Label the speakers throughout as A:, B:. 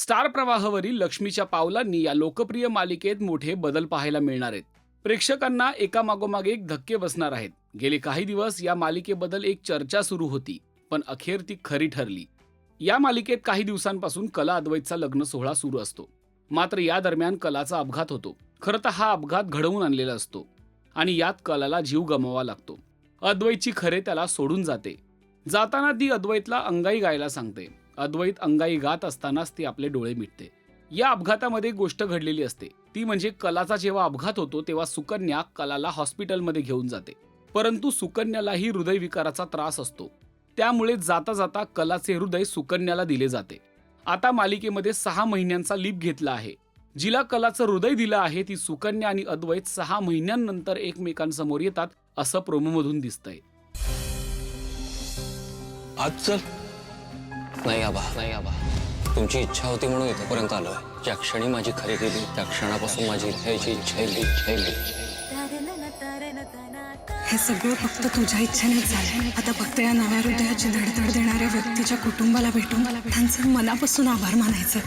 A: Star प्रवाहावरील लक्ष्मीच्या पावलांनी या लोकप्रिय मालिकेत मोठे बदल पाहायला मिळणार आहेत. प्रेक्षकांना एकामागोमाग एक धक्के बसणार आहेत. गेले काही दिवस या मालिकेबद्दल एक चर्चा सुरू होती पण अखेर ती खरी ठरली. या मालिकेत काही दिवसांपासून कला अद्वैतचा लग्न सोहळा सुरू असतो. मात्र या दरम्यान कलाचा अपघात होतो. खरं तर हा अपघात घडवून आणलेला असतो आणि यात कलाला जीव गमवावा लागतो. अद्वैतची खरे त्याला सोडून जाते. जाताना ती अद्वैतला अंगाई गायला सांगते. अद्वैत अंगाई गात असतानाच ती आपले डोळे मिटते. या अपघातामध्ये एक गोष्ट घडलेली असते. ती म्हणजे कलाचा जेव्हा अपघात होतो तेव्हा सुकन्या कलाला हॉस्पिटलमध्ये घेऊन जाते. परंतु सुकन्यालाही हृदयविकाराचा त्रास असतो. त्यामुळे जाता जाता कलाचे हृदय सुकन्याला दिले जाते. आता मालिकेमध्ये सहा महिन्यांचा लीप घेतला आहे. जिला कलाचं हृदय दिलं आहे ती सुकन्या आणि अद्वैत सहा महिन्यांनंतर एकमेकांसमोर येतात असं प्रोमोमधून दिसतंय.
B: आज चल. नाही आबा. नाही आबा तुमची इच्छा होती म्हणून इथपर्यंत आलोय. ज्या क्षणी माझी खरी गेली त्या क्षणापासून माझी लिहायची इच्छा येईल इच्छा येईल
C: हे सगळं फक्त तुझ्या इच्छेनेच झालं आता फक्त या नव्या हृदयाची धडधड देणाऱ्या व्यक्तीच्या कुटुंबाला भेटून त्यांचं मनापासून आभार मानायचं.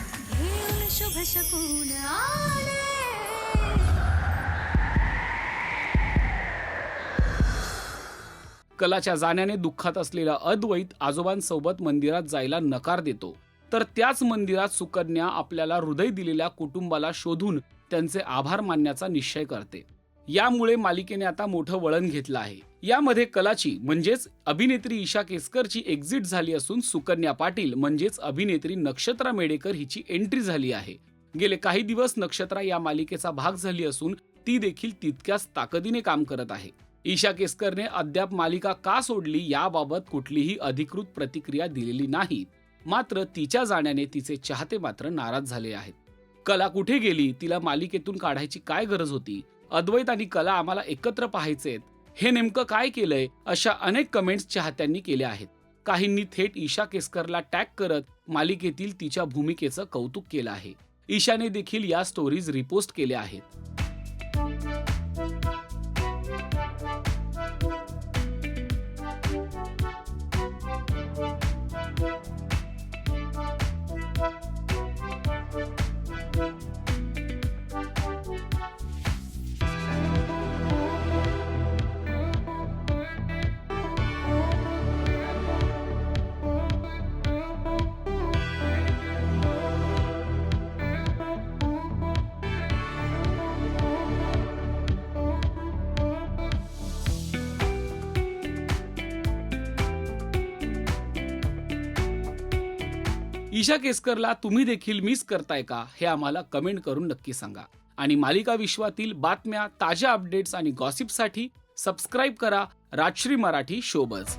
A: कलाच्या जाण्याने दुःखात असलेला अद्वैत आजोबांसोबत मंदिरात जायला नकार देतो. तर त्याच मंदिरात सुकन्या आपल्याला हृदय दिलेल्या कुटुंबाला शोधून त्यांचे आभार मानण्याचा निश्चय करते. यामुळे मालिकेने आता मोठं वळण घेतलं आहे. यामध्ये कलाची म्हणजेच अभिनेत्री ईशा केसकरची एक्झिट झाली असून सुकन्या पाटील म्हणजेच अभिनेत्री नक्षत्रा मेडेकर हिची एंट्री झाली आहे. गेले काही दिवस नक्षत्रा या मालिकेचा भाग झाली असून ती देखील तितक्याच ताकदीने काम करत आहे. ईशा केसकरने अद्याप मालिका का सोडली याबाबत कुठलीही अधिकृत प्रतिक्रिया दिलेली नाही. मात्र तिच्या जाण्याने तिचे चाहते मात्र नाराज झाले आहेत. कला कुठे गेली? तिला मालिकेतून काढायची काय गरज होती? अद्वैत आणि कला आम्हाला एकत्र पाहायचेत. हे नेमकं काय केलंय? अशा अनेक कमेंट्स चाहत्यांनी केल्या आहेत. काहींनी थेट ईशा केसकरला टॅग करत मालिकेतील तिच्या भूमिकेचं कौतुक केलं आहे. ईशाने देखील या स्टोरीज रिपोस्ट केल्या आहेत. ईशा केसकरला तुम्ही देखील मिस करताय का हे आम्हाला कमेंट करून नक्की सांगा. आणि मालिका विश्वातील बातम्या ताज्या अपडेट्स आणि गॉसिपसाठी सबस्क्राईब करा राजश्री मराठी शोबज